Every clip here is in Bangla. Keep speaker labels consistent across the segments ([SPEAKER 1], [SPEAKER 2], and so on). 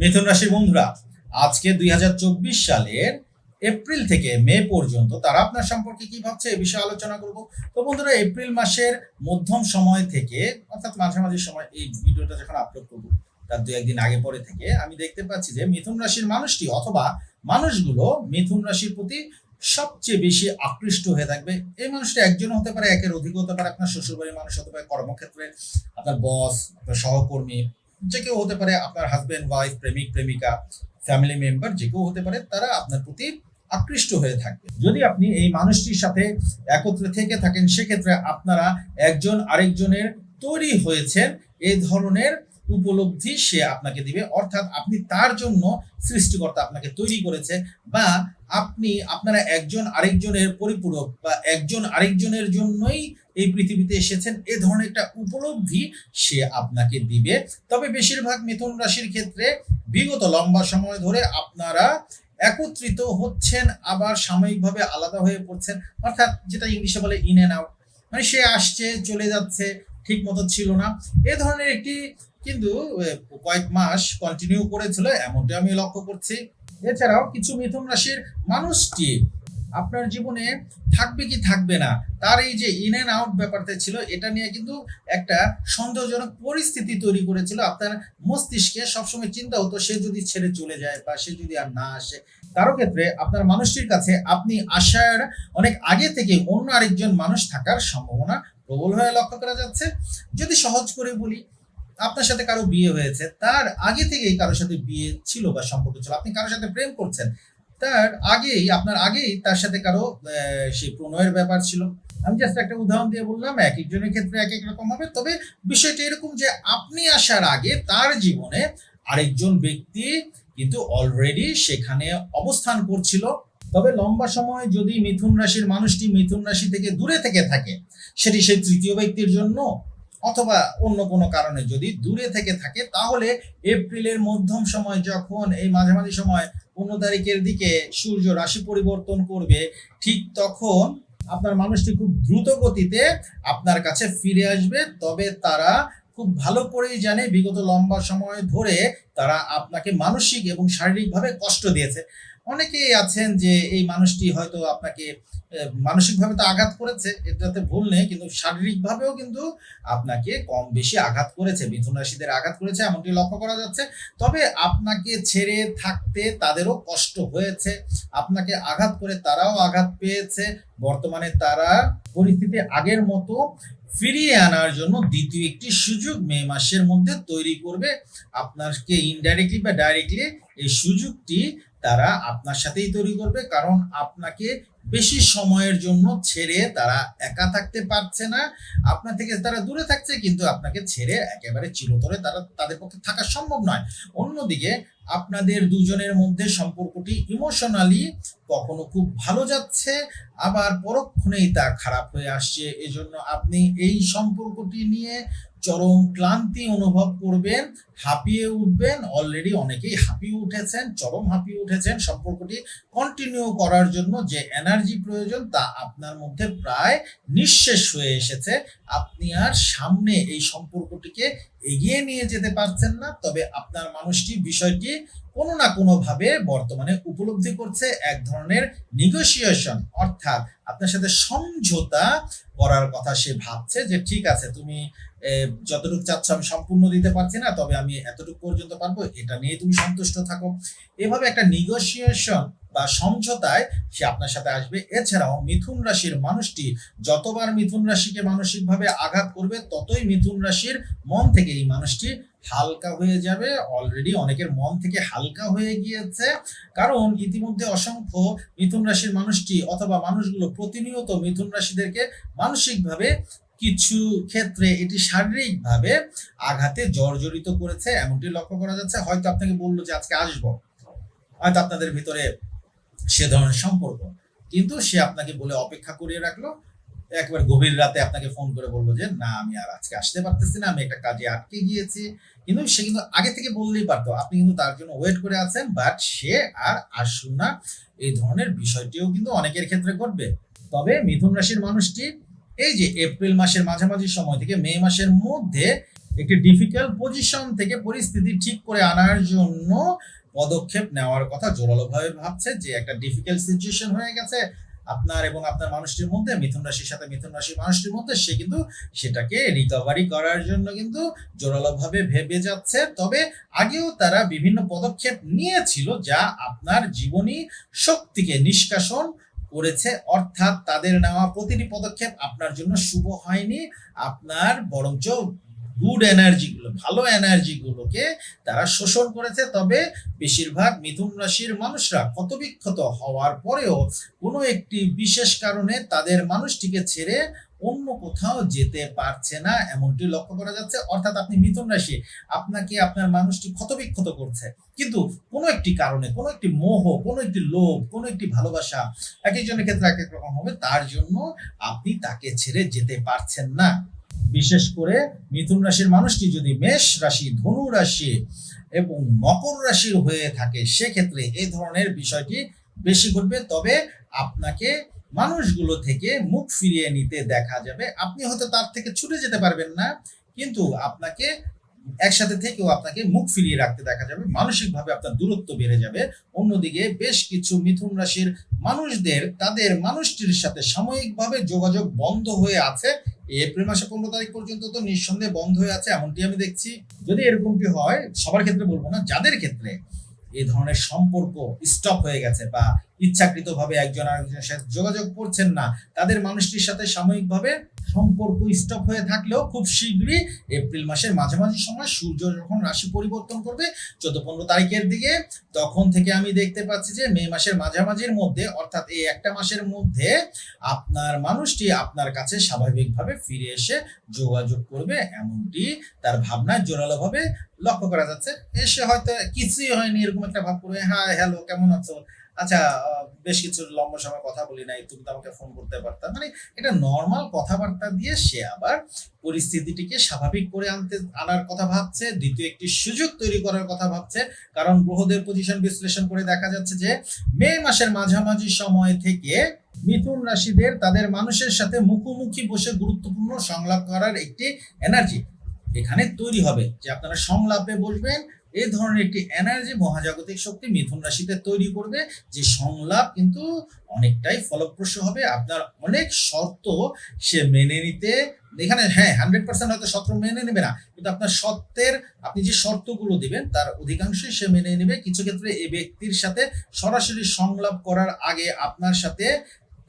[SPEAKER 1] মিথুন রাশির বন্ধুরা, আজকে দুই হাজার চব্বিশ সালের এপ্রিল থেকে মে পর্যন্ত তারা আপনার সম্পর্কে কি ভাবছে এ বিষয়ে আলোচনা করব। তো বন্ধুরা, এপ্রিল মাসের মধ্যম সময় থেকে, অর্থাৎ মাঝামাঝি সময় এই ভিডিওটা যখন আপলোড করব, তার দু একদিন আগে পরে থেকে, আমি দেখতে পাচ্ছি যে মিথুন রাশির মানুষটি অথবা মানুষগুলো মিথুন রাশির প্রতি সবচেয়ে বেশি আকৃষ্ট হয়ে থাকবে। এই মানুষটা একজন হতে পারে, একের অধিক হতে পারে, আপনার শ্বশুরবাড়ির মানুষ হতে পারে, কর্মক্ষেত্রে আপনার বস আপনার সহকর্মী যে কেউ হতে পারে আপনার হাজবেন্ড ওয়াইফ প্রেমিক, প্রেমিকা ফ্যামিলি মেম্বার যে কেউ হতে পারে, তারা আপনার প্রতি আকৃষ্ট হয়ে থাকবে। যদি আপনি এই মানুষটির সাথে একত্রে থেকে থাকেন, সেক্ষেত্রে আপনারা একজন আরেকজনের তৈরি হয়েছেন এই ধরনের উপলব্ধি সে আপনাকে দিবে। অর্থাৎ আপনি তার জন্য সৃষ্টিকর্তা আপনাকে তৈরি করেছে বা আপনি, আপনারা একজন আরেকজনের পরিপূরক বা একজন আরেকজনের জন্যই এই পৃথিবীতে এসেছেন, এ ধরনের একটা উপলব্ধি সে আপনাকে দিবে। তবে বেশিরভাগ মিথুন রাশির ক্ষেত্রে বিগত লম্বা সময় ধরে আপনারা একত্রিত হচ্ছেন, আবার সাময়িকভাবে আলাদা হয়ে পড়ছেন, অর্থাৎ যেটা ইংলিশে বলে ইন অ্যান্ড আউট মানে সে আসছে, চলে যাচ্ছে ঠিক মতো ছিল না। এ ধরনের একটি কিন্তু কয়েক মাস কন্টিনিউ করেছিল এমনটি আমি লক্ষ্য করছি। এছাড়াও কিছু মিথুন রাশির মানুষটি আপনার জীবনে থাকবে কি থাকবে না, তার এই যে ইন অ্যান্ড আউট ব্যাপারটা ছিল, এটা নিয়ে কিন্তু একটা সন্দেহজনক পরিস্থিতি তৈরি করেছিল। আপনার মস্তিষ্কে সবসময় চিন্তা হতো, সে যদি ছেড়ে চলে যায় বা সে যদি আর না আসে। কারও ক্ষেত্রে আপনার মানুষটির কাছে আপনি আসার অনেক আগে থেকে অন্য আরেকজন মানুষ থাকার সম্ভাবনা প্রবল হয়ে লক্ষ্য করা যাচ্ছে। যদি সহজ করে বলি, আপনার সাথে কারও বিয়ে হয়েছে, তার আগে থেকেই কারোর সাথে বিয়ে ছিল বা সম্পর্ক ছিল। আপনি কারোর সাথে প্রেম করছেন তার আগেই, আপনার আগেই তার সাথে কারও সেই প্রণয়ের ব্যাপার ছিল। আমি জাস্ট একটা উদাহরণ দিয়ে বললাম, এক একজনের ক্ষেত্রে এক এক রকম হবে। তবে বিষয়টা এরকম যে, আপনি আসার আগে তার জীবনে আরেকজন ব্যক্তি কিন্তু অলরেডি সেখানে অবস্থান করছিল। তবে লম্বা সময় যদি মিথুন রাশির মানুষটি মিথুন রাশি থেকে দূরে থেকে থাকে, সেটি সেই তৃতীয় ব্যক্তির জন্য অথবা অন্য কোনো কারণে যদি দূরে থেকে থাকে, তাহলে এপ্রিলের মধ্যম সময় যখন, এই মাঝামাঝি সময় পনেরো তারিখের দিকে সূর্য রাশি পরিবর্তন করবে, ঠিক তখন আপনার মানুষটি খুব দ্রুত গতিতে আপনার কাছে ফিরে আসবে। তবে তারা খুব ভালো করেই জানে, বিগত লম্বা সময় ধরে তারা আপনাকে মানসিক এবং শারীরিকভাবে কষ্ট দিয়েছে। অনেকেই আছেন যে এই মানুষটি হয়তো আপনাকে মানসিকভাবে তো আঘাত করেছে, এটাতে ভুল নেই, কিন্তু শারীরিকভাবেও কিন্তু আপনাকে কম বেশি আঘাত করেছে মিথুন রাশিদের আঘাত করেছে, এমনটি লক্ষ্য করা যাচ্ছে। তবে আপনাকে ছেড়ে থাকতে তাদেরও কষ্ট হয়েছে, আপনাকে আঘাত করে তারাও আঘাত পেয়েছে, বর্তমানে তারা পরিস্থিতি আগের মতো ফিরিয়ে আনার জন্য দ্বিতীয় একটি সুযোগ মে মাসের মধ্যে তৈরি করবে। আপনাকে ইনডাইরেক্টলি বা ডাইরেক্টলি এই সুযোগটি তারা আপনার সাথেই তৈরি করবে, কারণ আপনাকে বেশি সময়ের জন্য ছেড়ে তারা একা থাকতে পারছে না। আপনার থেকে তারা দূরে থাকছে, কিন্তু আপনাকে ছেড়ে একেবারে চিরতরে তারা, তাদের পক্ষে থাকা সম্ভব নয়। অন্যদিকে আপনাদের দুজনের মধ্যে সম্পর্কটি ইমোশনালি কখনো খুব ভালো যাচ্ছে, আবার পরক্ষণেই তা খারাপ হয়ে আসছে। এজন্য আপনি এই সম্পর্কটি নিয়ে চরম ক্লান্তি অনুভব করবেন, হাঁপিয়ে উঠবেন। অলরেডি অনেকেই হাঁপিয়ে উঠেছেন, চরম হাঁপিয়ে উঠেছেন সম্পর্কটি কন্টিনিউ করার জন্য যে এনার্জি প্রয়োজন তা আপনার মধ্যে প্রায় নিঃশেষ হয়ে এসেছে। আপনি আর সামনে এই সম্পর্কটিকে এগিয়ে নিয়ে যেতে পারছেন না, তবে আপনার মানুষটি বিষয়টি কোনো না কোনো ভাবে বর্তমানে উপলব্ধি করছে এক ধরনের নিগোসিয়েশন অর্থাৎ আপনার সাথে সমঝোতা করার কথা সে ভাবছে যে, ঠিক আছে, তুমি যতটুকু চাচ্ছ আমি সম্পূর্ণ দিতে পারছি না, তবে আমি এতটুকু পর্যন্ত পারব, এটা নিয়ে তুমি সন্তুষ্ট থাকো। এভাবে একটা নিগোসিয়েশন বা সমঝোতায় সে আপনার সাথে আসবে। এছাড়াও মিথুন রাশির মানুষটি যতবার মিথুন রাশিকে মানসিকভাবে আঘাত করবে, ততই মিথুন রাশির মন থেকে এই মানুষটি হালকা হয়ে যাবে। অলরেডি অনেকের মন থেকে হালকা হয়ে গিয়েছে। কারণ ইতিমধ্যে অসংখ্য মিথুন রাশির মানুষটি অথবা মানুষগুলো প্রতিনিয়ত মিথুন রাশিদেরকে মানসিকভাবে কিছু ক্ষেত্রে এটি শারীরিকভাবে আঘাতে জর্জরিত করেছে, এমনটি লক্ষ্য করা যাচ্ছে। হয়তো আপনাকে বলল যে আজকে আসব। হয়তো আপনাদের ভিতরে সে ধরনের সম্পর্ক। কিন্তু সে আপনাকে বলে অপেক্ষা করিয়ে রাখল। একবার গভীর রাতে আপনাকে ফোন করে বলল যে, না, আমি আর আজকে আসতে পারতেছি না, আমি একটা কাজে আটকে গিয়েছি। কিন্তু সে কিন্তু আগে থেকে বললেই পারতো। আপনি কিন্তু তার জন্য ওয়েট করে আছেন বাট সে আর আসুন না। এই ধরনের বিষয়টিও কিন্তু অনেকের ক্ষেত্রে ঘটবে। তবে মিথুন রাশির মানুষটি, এই যে এপ্রিল মাসের মাঝামাঝি সময় থেকে মে মাসের মধ্যে একটি ডিফিকাল্ট পজিশন থেকে পরিস্থিতি ঠিক করে আনার জন্য পদক্ষেপ নেওয়ার কথা জোরালোভাবে ভাবছে যে একটা ডিফিকাল্ট সিচুয়েশন হয়ে গেছে। আপনার এবং আপনার মানুষটির মধ্যে, মিথুন রাশির সাথে মিথুন রাশির মানুষটির মধ্যে, সে কিন্তু সেটাকে রিকভারি করার জন্য কিন্তু জোরালোভাবে ভেবে যাচ্ছে। তবে আগেও তারা বিভিন্ন পদক্ষেপ নিয়েছিল যা আপনার জীবনী শক্তিকে নিষ্কাশন করেছে। অর্থাৎ তাদের নেওয়া প্রতিটি পদক্ষেপ আপনার জন্য শুভ হয়নি, আপনার বরঞ্চ গুড এনার্জিগুলো ভালো এনার্জিগুলোকে তারা শোষণ করেছে। তবে বেশিরভাগ মিথুন রাশির মানুষরা ক্ষতবিক্ষত হওয়ার পরেও কোনো একটি বিশেষ কারণে তাদের মানুষটিকে ছেড়ে অন্য কোথাও যেতে পারছে না, এমনটি লক্ষ্য করা যাচ্ছে। অর্থাৎ আপনি মিথুন রাশি, আপনাকে আপনার মানুষটি ক্ষতবিক্ষত করছে। কিন্তু কোনো একটি কারণে, কোনো একটি মোহ, কোনো একটি লোভ, কোনো একটি ভালোবাসা এক একজনের ক্ষেত্রে এক এক রকম হবে, তার জন্য আপনি তাকে ছেড়ে যেতে পারছেন না। বিশেষ করে মিথুন রাশির মানুষটি যদি মেষ রাশি, ধনু রাশি এবং মকর রাশির হয়ে থাকে, সেক্ষেত্রে এই ধরনের বিষয়টি বেশি ঘটবে। তবে আপনাকে মানুষগুলো থেকে মুখ ফিরিয়ে নিতে দেখা যাবে। আপনি হয়তো তার থেকে ছুটে যেতে পারবেন না, কিন্তু আপনাকে একসাথে থেকেও আপনাকে মুখ ফিরিয়ে রাখতে দেখা যাবে। মানসিকভাবে আপনার দূরত্ব বেড়ে যাবে। অন্যদিকে বেশ কিছু মিথুন রাশির মানুষদের, তাদের মানুষটির সাথে সাময়িকভাবে যোগাযোগ বন্ধ হয়ে আছে। এপ্রিল মাসে পনেরো তারিখ পর্যন্ত তো নিঃসন্দেহে বন্ধ হয়ে আছে, এমনটি আমি দেখছি। যদি এরকমটি হয়, সবার ক্ষেত্রে বলব না, যাদের ক্ষেত্রে এই ধরনের সম্পর্ক স্টপ হয়ে গেছে বা ইচ্ছাকৃতভাবে একজন আরেকজনের সাথে যোগাযোগ করছেন না। তাদের মানুষটির সাথে সাময়িকভাবে সম্পর্ক স্টপ হয়ে থাকলেও খুব শীঘ্রই এপ্রিল মাসের মাঝামাঝি সময় সূর্য যখন রাশি পরিবর্তন করবে চোদ্দ পনেরো তারিখের দিকে, তখন থেকে আমি দেখতে পাচ্ছি যে মে মাসের মাঝামাঝির মধ্যে, অর্থাৎ এই একটা মাসের মধ্যে আপনার মানুষটি আপনার কাছে স্বাভাবিকভাবে ফিরে এসে যোগাযোগ করবে এমনটি তার ভাবনায় জোরালোভাবে লক্ষ্য করা যাচ্ছে। এসে হয়তো কিছুই হয়নি, এরকম একটা ভাব করবে হ্যাঁ হ্যালো কেমন আছো? আচ্ছা বেশ কিছু লম্বা সময় কথা বলি নাই, তুমি তো আমাকে ফোন করতে পারতাম মানে এটা নর্মাল কথাবার্তা দিয়ে সে আবার পরিস্থিতিটিকে স্বাভাবিক করে আনতে, আনার কথা ভাবছে। দ্বিতীয় একটি সুযোগ তৈরি করার কথা ভাবছে। কারণ গ্রহদের পজিশন বিশ্লেষণ করে দেখা যাচ্ছে যে, মে মাসের মাঝামাঝি সময় থেকে মিথুন রাশিদের তাদের মানুষের সাথে মুখোমুখি বসে গুরুত্বপূর্ণ সংলাপ করার একটি এনার্জি এখানে তৈরি হবে। যে আপনারা সংলাপে বসবেন এই ধরনের একটি এনার্জি মহাজাগতিক শক্তি মিথুন রাশিতে তৈরি করবে, যে সংলাপ কিন্তু অনেকটাই ফলপ্রসূ হবে। আপনার অনেক শর্ত সে মেনে নিতে, এখানে হ্যাঁ হান্ড্রেড পার্সেন্ট হয়তো শর্ত মেনে নেবে না, কিন্তু আপনার সত্যের আপনি যে শর্তগুলো দিবেন, তার অধিকাংশই সে মেনে নেবে। কিছু ক্ষেত্রে এই ব্যক্তির সাথে সরাসরি সংলাপ করার আগে আপনার সাথে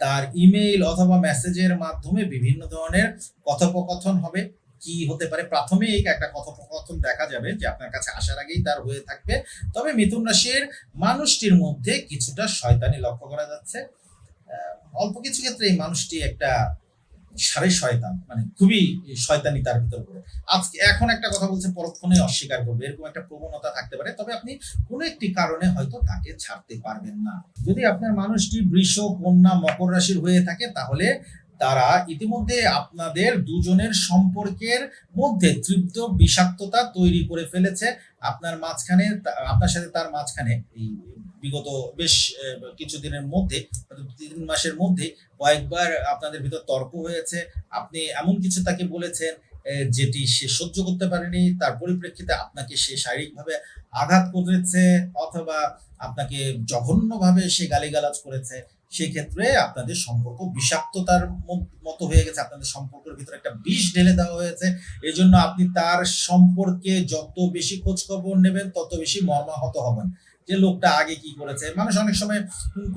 [SPEAKER 1] তার ইমেইল অথবা মেসেজের মাধ্যমে বিভিন্ন ধরনের কথোপকথন হবে। কি হতে পারে? প্রাথমিক একটা কথোপকথন দেখা যাবে যে আপনার কাছে আসার আগেই তার হয়ে থাকবে। তবে মিথুন রাশির মানুষটির মধ্যে কিছুটা শয়তানি লক্ষ্য করা যাচ্ছে। অল্প কিছু ক্ষেত্রে এই মানুষটি একটা সারে শয়তান মানে খুবই শয়তানি তার ভিতর করে আজকে এখন একটা কথা বলছে, পরক্ষণে অস্বীকার করবে। এরকম একটা প্রবণতা থাকতে পারে, তবে আপনি কোনো একটি কারণে হয়তো তাকে ছাড়তে পারবেন না। যদি আপনার মানুষটি বৃষ, কন্যা, মকর রাশির হয়ে থাকে, তাহলে তারা ইতিমধ্যে আপনাদের দুজনের সম্পর্কের মধ্যে তৃপ্ত বিষাক্ততা তৈরি করে ফেলেছে। আপনার মাঝখানে আপনার সাথে তার মাঝখানে এই বিগত বেশ কিছুদিনের মধ্যে তিন মাসের মধ্যে কয়েকবার আপনাদের ভিতর তর্ক হয়েছে। আপনি এমন কিছু তাকে বলেছেন যেটি সে সহ্য করতে পারেনি, তার পরিপ্রেক্ষিতে আপনাকে সে শারীরিকভাবে আঘাত করেছে, অথবা আপনাকে জঘন্যভাবে সে গালিগালাজ করেছে। সেক্ষেত্রে আপনাদের সম্পর্ক বিষাক্ততার মতো হয়ে গেছে, আপনাদের সম্পর্কের ভিতরে একটা বিষ ঢেলে দেওয়া হয়েছে। এই জন্য আপনি তার সম্পর্কে যত বেশি খোঁজ খবর নেবেন, তত বেশি মর্মাহত হবেন। যে লোকটা আগে কি করেছে? মানুষ অনেক সময়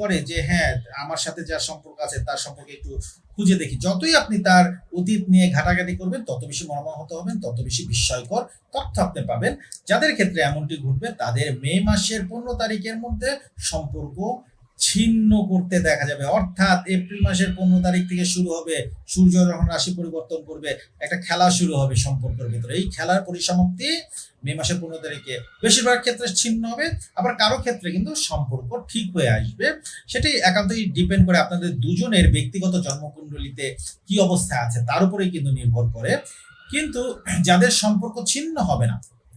[SPEAKER 1] করে যে হ্যাঁ আমার সাথে যার সম্পর্ক আছে, তার সম্পর্কে একটু খুঁজে দেখি। যতই আপনি তার অতীত নিয়ে ঘাটাঘাটি করবেন, তত বেশি মর্মাহত হবেন, তত বেশি বিস্ময়কর তথ্য আপনি পাবেন। যাদের ক্ষেত্রে এমনটি ঘটবে, তাদের মে মাসের পনেরো তারিখের মধ্যে সম্পর্ক ছিন্ন করতে দেখা যাবে। অর্থাৎ এপ্রিল মাসের পনেরো তারিখ থেকে শুরু হবে, সূর্য যখন রাশি পরিবর্তন করবে, একটা খেলা শুরু হবে সম্পর্কের ভিতরে। এই খেলার পরিসমাপ্তি মে মাসের পনেরো তারিখে। বেশিরভাগ ক্ষেত্রে ছিন্ন হবে, আবার কারও ক্ষেত্রে কিন্তু সম্পর্ক ঠিক হয়ে আসবে। সেটি একান্তই ডিপেন্ড করে আপনাদের দুজনের ব্যক্তিগত জন্মকুণ্ডলিতে কি অবস্থা আছে, তার উপরেই কিন্তু নির্ভর করে। কিন্তু যাদের সম্পর্ক ছিন্ন হবে না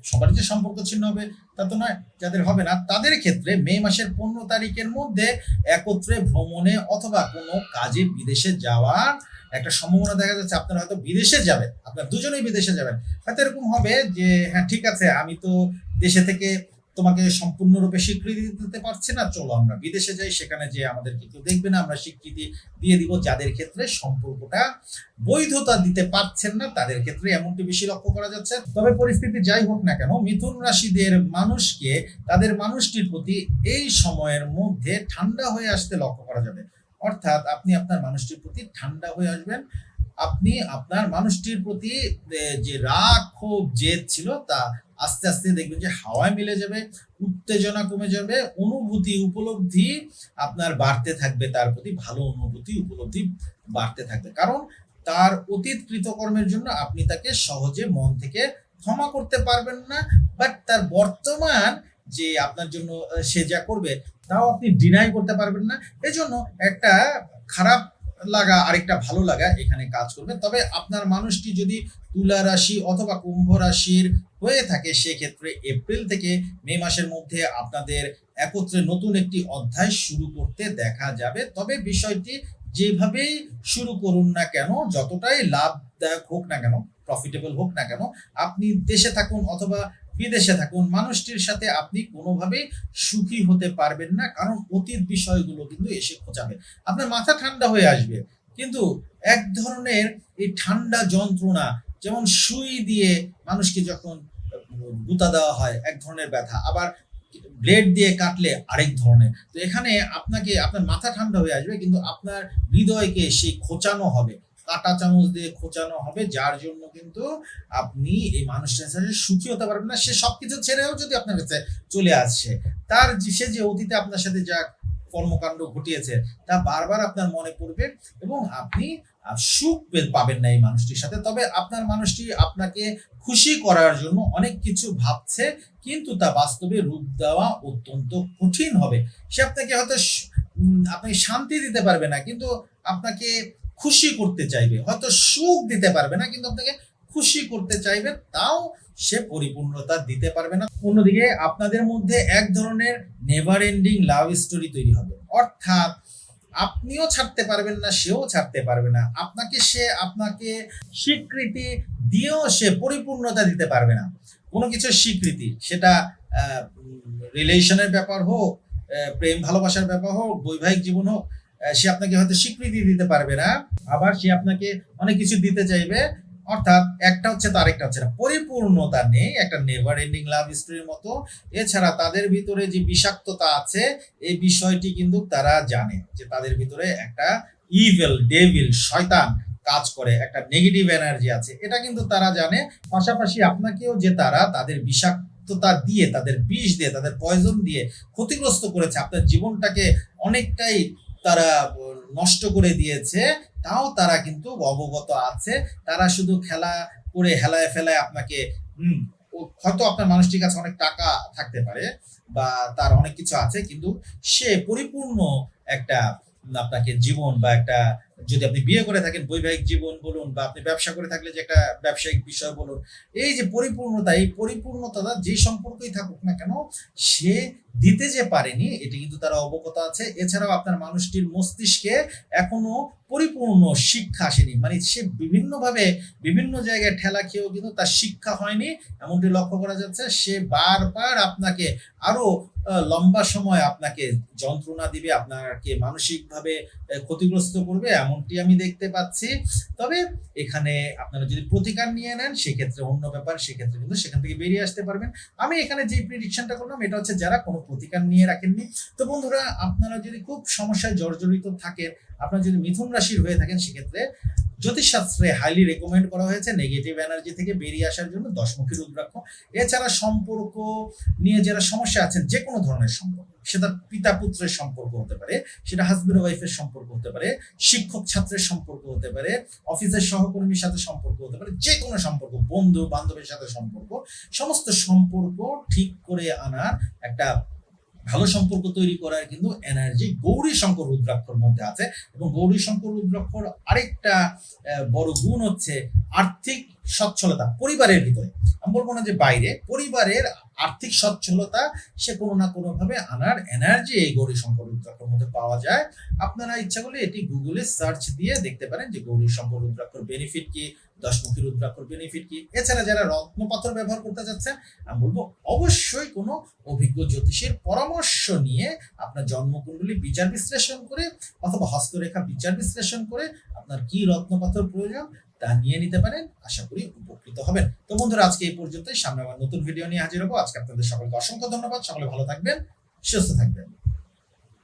[SPEAKER 1] সবার যে সম্পর্ক ছিন্ন হবে, তা তো নয়, যাদের হবে না। তাদের ক্ষেত্রে মে মাসের পনেরো তারিখের মধ্যে একত্রে ভ্রমণে অথবা কোনো কাজে বিদেশে যাওয়ার একটা সম্ভাবনা দেখা যাচ্ছে। আপনারা হয়তো বিদেশে যাবেন, আপনার দুজনেই বিদেশে যাবেন। হয়তো এরকম হবে যে হ্যাঁ ঠিক আছে, আমি তো দেশে থেকে তোমাকে সম্পূর্ণরূপে স্বীকৃতি দিতে পারছে না, চলো আমরা বিদেশে যাই, সেখানে যে আমাদেরকে কেউ দেখবে না, আমরা স্বীকৃতি দিয়ে দিব যাদের ক্ষেত্রে সম্পর্কটা বৈধতা দিতে পারছেন না, তাদের ক্ষেত্রে এমনটি বেশি লক্ষ্য করা যাচ্ছে। তবে পরিস্থিতি যাই হোক না কেন, মিথুন রাশিদের মানুষকে, তাদের মানুষটির প্রতি এই সময়ের মধ্যে ঠান্ডা হয়ে আসতে লক্ষ্য করা যাবে। অর্থাৎ আপনি আপনার মানুষটির প্রতি ঠান্ডা হয়ে আসবেন। আপনি আপনার মানুষটির প্রতি যে রাগ, ক্ষোভ, জেদ ছিল তা আস্তে আস্তে দেখবেন যে হাওয়ায় মিলে যাবে, উত্তেজনা কমে যাবে, অনুভূতি উপলব্ধি আপনার বাড়তে থাকবে, তার প্রতি ভালো অনুভূতি উপলব্ধি বাড়তে থাকবে। কারণ তার অতীত কৃতকর্মের জন্য আপনি তাকে সহজে মন থেকে ক্ষমা করতে পারবেন না বাট তার বর্তমান যে আপনার জন্য সে যা করবে, তাও আপনি ডিনাই করতে পারবেন না। এজন্য একটা খারাপ লাগা, আরেকটা ভালো লাগা এখানে কাজ করবে। তবে আপনার মানুষটি যদি তুলা রাশি অথবা কুম্ভ রাশির হয়ে থাকে, সেক্ষেত্রে এপ্রিল থেকে মে মাসের মধ্যে আপনাদের একত্রে নতুন একটি অধ্যায় শুরু করতে দেখা যাবে। তবে বিষয়টি যেভাবেই শুরু করুন না কেন, যতটাই লাভদায়ক হোক না কেন প্রফিটেবল হোক না কেন, আপনি দেশে থাকুন অথবা বিদেশে থাকুন, মানুষটির সাথে আপনি কোনোভাবেই সুখী হতে পারবেন না, কারণ অতীত বিষয়গুলো কিন্তু এসে খোঁচাবে। আপনার মাথা ঠান্ডা হয়ে আসবে। কিন্তু এক ধরনের এই ঠান্ডা যন্ত্রণা, যেমন সুই দিয়ে মানুষকে যখন গুতা দেওয়া হয় এক ধরনের ব্যথা, আবার ব্লেড দিয়ে কাটলে আরেক ধরনের। তো এখানে আপনাকে, আপনার মাথা ঠান্ডা হয়ে আসবে, কিন্তু আপনার হৃদয়কে সেই খোঁচানো হবে। কাটা চামচ দিয়ে খোঁচানো হবে, যার জন্য কিন্তু আপনি এই মানুষটার সাথে সুখী হতে পারবেন না। সে সবকিছু ছেড়েও যদি আপনার কাছে চলে আসছে তার সে যে অতীতে আপনার সাথে যা কর্মকাণ্ড ঘটিয়েছে, তা বারবার আপনার মনে পড়বে এবং আপনি সুখ পাবেন না এই মানুষটির সাথে। তবে আপনার মানুষটি আপনাকে খুশি করার জন্য অনেক কিছু ভাবছে, কিন্তু তা বাস্তবে রূপ দেওয়া অত্যন্ত কঠিন হবে। সে আপনাকে হয়তো আপনাকে শান্তি দিতে পারবে না, কিন্তু আপনাকে খুশি করতে চাইবে। হয়তো সুখ দিতে পারবে না, কিন্তু আপনাকে খুশি করতে চাইবে, তাও সে পরিপূর্ণতা দিতে পারবে না। অন্যদিকে আপনাদের মধ্যে এক ধরনের নেভার এন্ডিং লাভ স্টোরি তৈরি হবে। অর্থাৎ আপনিও ছাড়তে পারবেন না, সেও ছাড়তে পারবে না। আপনাকে সে আপনাকে স্বীকৃতি দিয়েও সে পরিপূর্ণতা দিতে পারবে না। কোনো কিছু স্বীকৃতি, সেটা রিলেশনের ব্যাপার হোক প্রেম, ভালোবাসার ব্যাপার হোক, বৈবাহিক জীবন হোক সে আপনাকে হয়তো স্বীকৃতি দিতে পারবে না। আবার সে আপনাকে অনেক কিছু দিতে চাইবে অর্থাৎ একটা হচ্ছে তার, একটা হচ্ছে না। পরিপূর্ণতা নেই, একটা নেভার এন্ডিং লাভ স্টোরির মতো। এছাড়া তাদের ভিতরে যে বিষাক্ততা আছে, এই বিষয়টি কিন্তু তারা জানে যে তাদের ভিতরে একটা ইভেল ডেভিল শয়তান কাজ করে, একটা নেগেটিভ এনার্জি আছে। এটা কিন্তু তারা জানে। পাশাপাশি আপনাকেও যে তারা তাদের বিষাক্ততা দিয়ে, তাদের বিষ দিয়ে, তাদের পয়জন দিয়ে ক্ষতিগ্রস্ত করেছে, আপনার জীবনটাকে অনেকটাই তারা নষ্ট করে দিয়েছে তাও তারা কিন্তু অবগত আছে। তারা শুধু খেলা করে হেলায় ফেলায় আপনাকে, হুম হয়তো আপনার মানুষটির কাছে অনেক টাকা থাকতে পারে বা তার অনেক কিছু আছে, কিন্তু সে পরিপূর্ণ একটা, আপনাকে জীবন বা একটা, যদি আপনি বিয়ে করে থাকেন, বৈবাহিক জীবন বলুন বা আপনি ব্যবসা করে থাকলে যে একটা ব্যবসায়িক বিষয় বলুন, এই যে পরিপূর্ণতা, এই পরিপূর্ণতা যে সম্পর্কই থাকুক না কেন, সে দিতে যে পারেনি, এটি কিন্তু তারা অবগত আছে। এছাড়াও আপনার মানুষটির মস্তিষ্কে এখনও পরিপূর্ণ শিক্ষা আসেনি। মানে সে বিভিন্নভাবে বিভিন্ন জায়গায় ঠেলা খেয়েও কিন্তু তার শিক্ষা হয়নি। এমনটি লক্ষ্য করা যাচ্ছে, সে বারবার আপনাকে আরও লম্বা সময় আপনাকে যন্ত্রণা দিবে, আপনাকে মানসিকভাবে ক্ষতিগ্রস্ত করবে, এমনটি আমি দেখতে পাচ্ছি। তবে এখানে আপনারা যদি প্রতিকার নিয়ে নেন, সেক্ষেত্রে অন্য ব্যাপার, সেক্ষেত্রে কিন্তু সেখান থেকে বেরিয়ে আসতে পারবেন। আমি এখানে যে প্রিডিকশনটা করলাম, এটা হচ্ছে যারা কোনো প্রতিকার নিয়ে রাখেননি। তো বন্ধুরা, আপনারা যদি খুব সমস্যায় জর্জরিত থাকেন আপনারা যদি মিথুন রাশির হয়ে থাকেন, সেক্ষেত্রে জ্যোতিষশাস্ত্রে হাইলি রেকমেন্ড করা হয়েছে নেগেটিভ এনার্জি থেকে বেরিয়ে আসার জন্য দশমুখী রুদ্রাক্ষ। এছাড়া সম্পর্ক নিয়ে যারা সমস্যা আছেন যে কোনো ধরনের সম্পর্ক সেটা পিতা পুত্রের সম্পর্ক হতে পারে, সেটা হাজবেন্ড ওয়াইফের সম্পর্ক হতে পারে, শিক্ষক ছাত্রের সম্পর্ক হতে পারে অফিসের সহকর্মীর সাথে সম্পর্ক হতে পারে যে কোনো সম্পর্ক বন্ধু বান্ধবের সাথে সম্পর্ক, সমস্ত সম্পর্ক ঠিক করে আনার একটা ভালো সম্পর্ক তৈরি করার কিন্তু এনার্জি গৌরী শঙ্কর রুদ্রাক্ষর মধ্যে আছে এবং গৌরী শঙ্কর রুদ্রাক্ষর আরেকটা বড় গুণ হচ্ছে আর্থিক সচ্ছলতা, পরিবারের ভিতরে। আমি বলব না যে বাইরে, পরিবারের আর্থিক সচ্ছলতা সে কোনো না কোনো ভাবে আনার এনার্জি এই গৌরী শঙ্কর রুদ্রাক্ষর মধ্যে পাওয়া যায়। আপনারা ইচ্ছা করলে এটি গুগলে সার্চ দিয়ে দেখতে পারেন যে গৌরী শঙ্কর রুদ্রাক্ষর বেনিফিট কি, দশমুখী রুদ্রাক্ষর বেনিফিট কি। এছাড়া যারা রত্নপাথর ব্যবহার করতে যাচ্ছেন আমি বলব অবশ্যই কোনো অভিজ্ঞ জ্যোতিষীর পরামর্শ নিয়ে আপনার জন্মকুণ্ডলী বিচার বিশ্লেষণ করে অথবা হস্তরেখা বিচার বিশ্লেষণ করে আপনার কি রত্নপাথর প্রয়োজন তা নিয়ে নিতে পারেন। আশা করি উপকৃত হবেন। তো বন্ধুরা, আজকে এই পর্যন্তই। সামনে আবার নতুন ভিডিও নিয়ে হাজির হব। আজকে আপনাদের সকলকে অসংখ্য ধন্যবাদ। সকলে ভালো থাকবেন, সুস্থ থাকবেন।